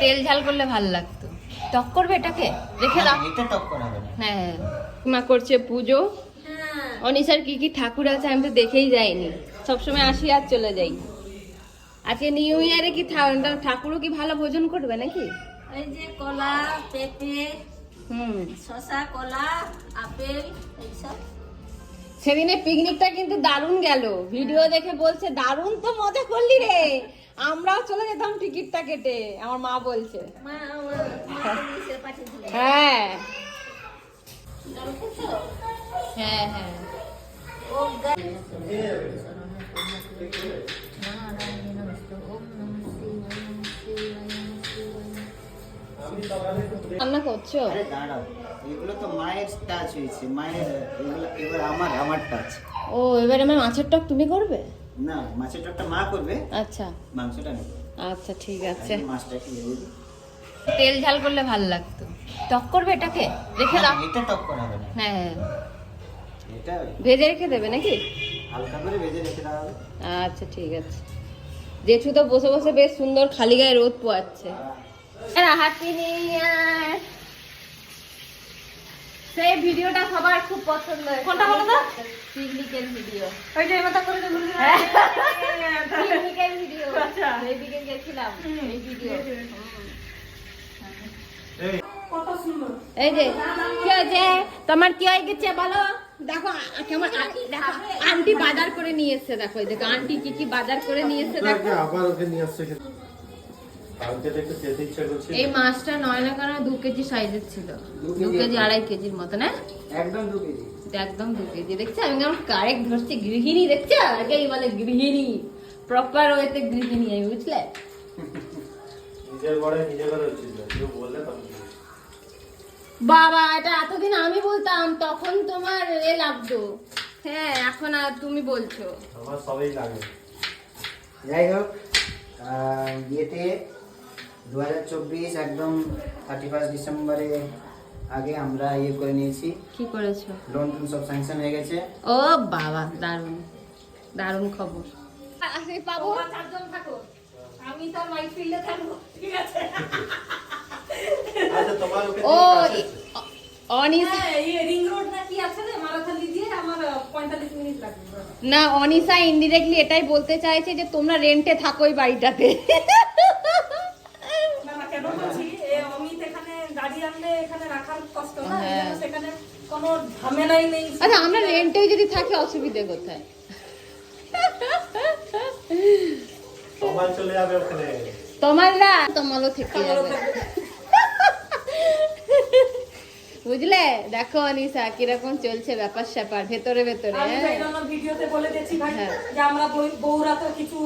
তেল ঝাল করলে ভালো লাগতো। টক করবে এটাকে? রেখে দাও। এটা টক করাবে না হ্যাঁ। মা করছে পুজো। অনিশার কি কি ঠাকুর আছে আমি তো দেখেই যাইনি। সবসময় আসি আর চলে যাই। আজকে নিউ ইয়ারে কি থা- ঠাকুরও কি ভালো ভোজন করবে নাকি? এই যে কলা পেঁপে হুম। শসা কলা আপেল এইসব। সেদিনে পিকনিকটা কিন্তু দারুণ গেল। ভিডিও দেখে বলছে দারুণ তো মজা করলি রে। আমরাও চলে যেতাম টিকিটটা কেটে আমার মা বলছে। হ্যাঁ। হ্যাঁ হ্যাঁ। রান্না করছ? আরে দাঁড়াও। এগুলো তো মায়ের টাচ হয়েছে মায়ের এগুলো এবার আমার আমার টাচ ও এবারে আমার মাছের টক তুমি করবে? না মাছের টকটা মা করবে আচ্ছা। মাংসটা নেবে আচ্ছা ঠিক আছে। মাছটা কি তেল ঝাল করলে ভালো লাগতো। টক করবে এটাকে? রেখে দাও। এটা টক করাবে না। হ্যাঁ এটা ভেজে রেখে দেবে নাকি? হালকা করে ভেজে রেখে হবে। আচ্ছা ঠিক আছে। জেঠু তো বসে বসে বেশ সুন্দর খালি গায়ে রোদ পোয়াচ্ছে। হ্যাপি নিউ ইয়ার সেই ভিডিওটা সবার খুব পছন্দ কোনটা বলো তো? পিকনিকের ভিডিও। ওই যে এবার করে ঘুরে পিকনিকের ভিডিও। এই দিকে গেছিলাম এই ভিডিও। এই যে। কি হয়েছে? তোমার কি হয়ে গেছে বলো? দেখো কেমন দেখো আন্টি বাজার করে নিয়ে এসছে দেখো এই দেখো আন্টি কি কি বাজার করে নিয়ে এসছে দেখো। আবার ওকে নিয়ে আসছে। কালকে তো খেতে ইচ্ছা করছিল। এই মাছটা নয় না কারণ দু কেজি সাইজের ছিল। দু কেজি আড়াই কেজির মতো না একদম দু কেজি। একদম দু কেজি দেখছ? আমি কেমন কারেক্ট ধরছি গৃহিণী দেখছ? আগেই বলে গৃহিণী প্রপার ওয়েতে গৃহিণী আমি বুঝলে? নিজের ঘরে নিজে ঘরে হচ্ছিল কেউ বললে তখন বাবা এটা এতদিন আমি বলতাম তখন তোমার এ লাগতো। হ্যাঁ এখন আর তুমি বলছো। আমার সবই লাগে। যাই হোক বিয়েতে দু হাজার চব্বিশ একদম থার্টি ফার্স্ট ডিসেম্বরে আগে আমরা ইয়ে করে নিয়েছি। কি করেছ? লোন টোন সব স্যাংশন হয়ে গেছে। ও বাবা দারুণ। দারুণ খবর। পাবো চারজন থাকো। আমি তো মাইক ফিল্ডে থাকব ঠিক আছে? আচ্ছা তোমার ও হ্যাঁ এই রিং রোড না কি আছে রে? মারাথালি দিয়ে আমার পঁয়তাল্লিশ মিনিট লাগবে। না অনিসা ইনডিরেক্টলি এটাই বলতে চাইছে যে তোমরা রেন্টে থাকো ওই বাড়িটাতে না না কেন বলছি এ অমিত এখানে গাড়ি আনলে এখানে রাখার কষ্ট না এই জন্য হ্যাঁ। সেখানে কোনো ঝামেলাই নেই। আচ্ছা আমরা রেন্টেও যদি থাকি অসুবিধে কোথায়? তোমার চলে যাবে ওখানে। তোমাররা? তোমারও থেকে যাবে। বুঝলে? দেখো অনিসা কীরকম চলছে ব্যাপার স্যাপার ভেতরে ভেতরে হ্যাঁ? ভিডিওতে বলে দিচ্ছি ভাই হ্যাঁ। যে আমরা বউরা তো কিছু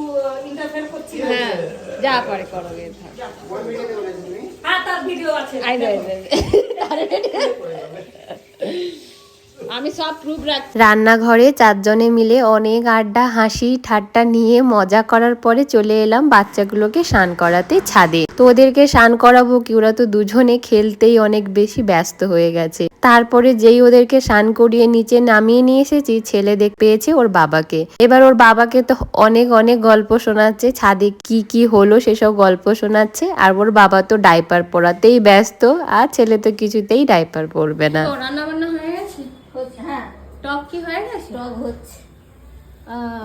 ইন্টারফেয়ার করছি হ্যাঁ। যা পারে করো থাক। হ্যাঁ তার ভিডিও আছে। আমি সব প্রুফ রাখছি। রান্নাঘরে চারজনে মিলে অনেক আড্ডা হাসি ঠাট্টা নিয়ে মজা করার পরে চলে এলাম বাচ্চাগুলোকে স্নান করাতে ছাদে। তো ওদেরকে স্নান করাবো কি? ওরা তো দুজনে খেলতেই অনেক বেশি ব্যস্ত হয়ে গেছে। তারপরে যেই ওদেরকে স্নান করিয়ে নিচে নামিয়ে নিয়ে এসেছি ছেলে দেখ পেয়েছে ওর বাবাকে। এবার ওর বাবাকে তো অনেক অনেক গল্প শোনাচ্ছে ছাদে কি কি হলো সেসব গল্প শোনাচ্ছে। আর ওর বাবা তো ডাইপার পরাতেই ব্যস্ত আর ছেলে তো কিছুতেই ডাইপার পরবে না। রান্না বান্না হয়ে গেছে হচ্ছে হ্যাঁ টক কি হয়ে গেছে? টক হচ্ছে।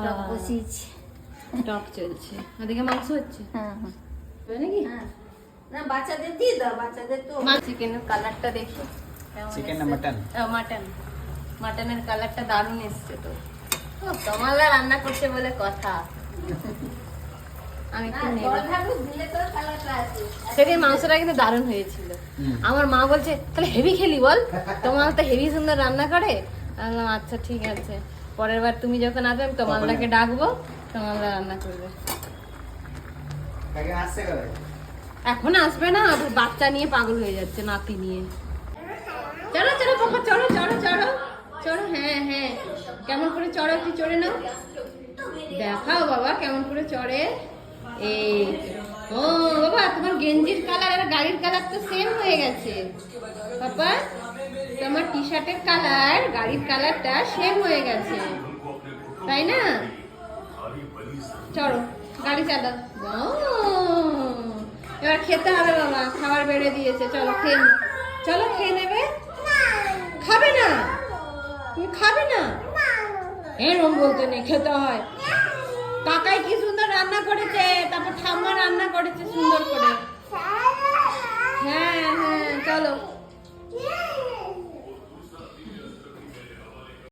টক বসিয়েছি। টক চলছে। ওদিকে মাংস হচ্ছে? হ্যাঁ হ্যাঁ। নাকি? হ্যাঁ। না বাচ্চাদের দিয়ে দাও বাচ্চাদের তো চিকেনের কালারটা দেখি। চিকেন না মটন মাটন মাটনের কালারটা দারুণ এসছে তো। ও, তোমাররা রান্না করছে বলে কথা। আমি সেদিন মাংসটা কিন্তু দারুণ হয়েছিল। আমার মা বলছে তাহলে হেভি খেলি বল। তোমার তো হেভি সুন্দর রান্না করে বললাম আচ্ছা ঠিক আছে। পরের বার তুমি যখন আসবে আমি তোমালদাকে ডাকবো তোমালদা রান্না করবে। এখন আসবে না বাচ্চা নিয়ে পাগল হয়ে যাচ্ছে নাতি নিয়ে। চলো চলো পাপা চড়ো চড়ো চলো চড়ো হ্যাঁ হ্যাঁ। কেমন করে চড়ো একটু চড়ে নাও। দেখাও বাবা কেমন করে চড়ে। এই ও বাবা তোমার গেঞ্জির কালার আর গাড়ির কালার তো সেম হয়ে গেছে। পাপা তোমার টি শার্টের কালার গাড়ির কালারটা সেম হয়ে গেছে। তাই না? চড়ো গাড়ি চালাও। ও এবার খেতে হবে বাবা খাবার বেড়ে দিয়েছে চলো খেয়ে চলো খেয়ে নেবে। খাবে না? তুমি খাবে না। এরম বলতে নেই খেতে হয়। কাকাই কি সুন্দর রান্না করেছে তারপর ঠাম্মা রান্না করেছে সুন্দর করে। হ্যাঁ হ্যাঁ চলো।